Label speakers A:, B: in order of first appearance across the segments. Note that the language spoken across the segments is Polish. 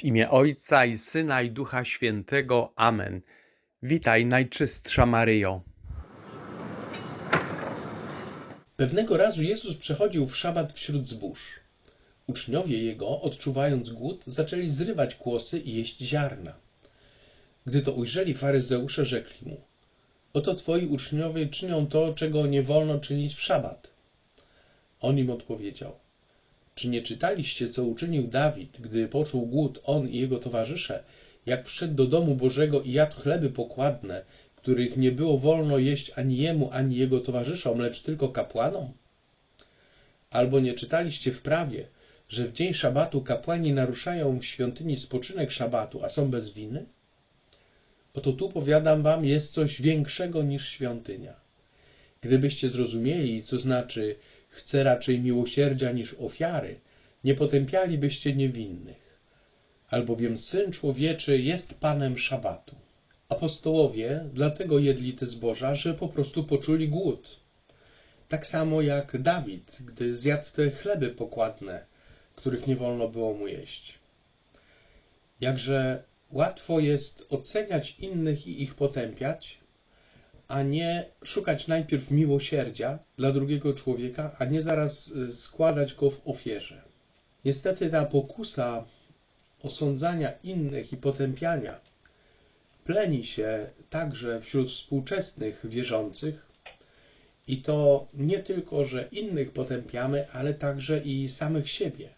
A: W imię Ojca i Syna i Ducha Świętego. Amen. Witaj, Najczystsza Maryjo.
B: Pewnego razu Jezus przechodził w szabat wśród zbóż. Uczniowie Jego, odczuwając głód, zaczęli zrywać kłosy i jeść ziarna. Gdy to ujrzeli faryzeusze, rzekli mu: Oto twoi uczniowie czynią to, czego nie wolno czynić w szabat. On im odpowiedział: Czy nie czytaliście, co uczynił Dawid, gdy poczuł głód, on i jego towarzysze, jak wszedł do domu Bożego i jadł chleby pokładne, których nie było wolno jeść ani jemu, ani jego towarzyszom, lecz tylko kapłanom? Albo nie czytaliście w prawie, że w dzień szabatu kapłani naruszają w świątyni spoczynek szabatu, a są bez winy? Oto tu, powiadam wam, jest coś większego niż świątynia. Gdybyście zrozumieli, co znaczy chcę raczej miłosierdzia niż ofiary, nie potępialibyście niewinnych. Albowiem Syn Człowieczy jest Panem Szabatu. Apostołowie dlatego jedli te zboża, że po prostu poczuli głód. Tak samo jak Dawid, gdy zjadł te chleby pokładne, których nie wolno było mu jeść. Jakże łatwo jest oceniać innych i ich potępiać, a nie szukać najpierw miłosierdzia dla drugiego człowieka, a nie zaraz y, składać go w ofierze. Niestety ta pokusa osądzania innych i potępiania pleni się także wśród współczesnych wierzących i to nie tylko, że innych potępiamy, ale także i samych siebie,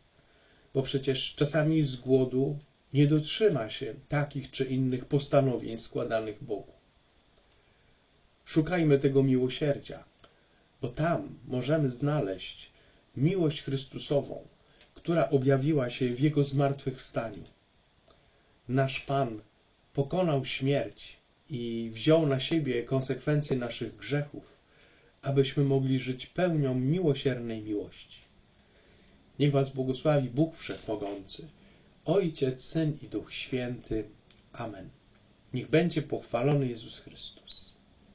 B: bo przecież czasami z głodu nie dotrzyma się takich czy innych postanowień składanych Bogu. Szukajmy tego miłosierdzia, bo tam możemy znaleźć miłość Chrystusową, która objawiła się w Jego zmartwychwstaniu. Nasz Pan pokonał śmierć i wziął na siebie konsekwencje naszych grzechów, abyśmy mogli żyć pełnią miłosiernej miłości. Niech Was błogosławi Bóg Wszechmogący, Ojciec, Syn i Duch Święty. Amen. Niech będzie pochwalony Jezus Chrystus.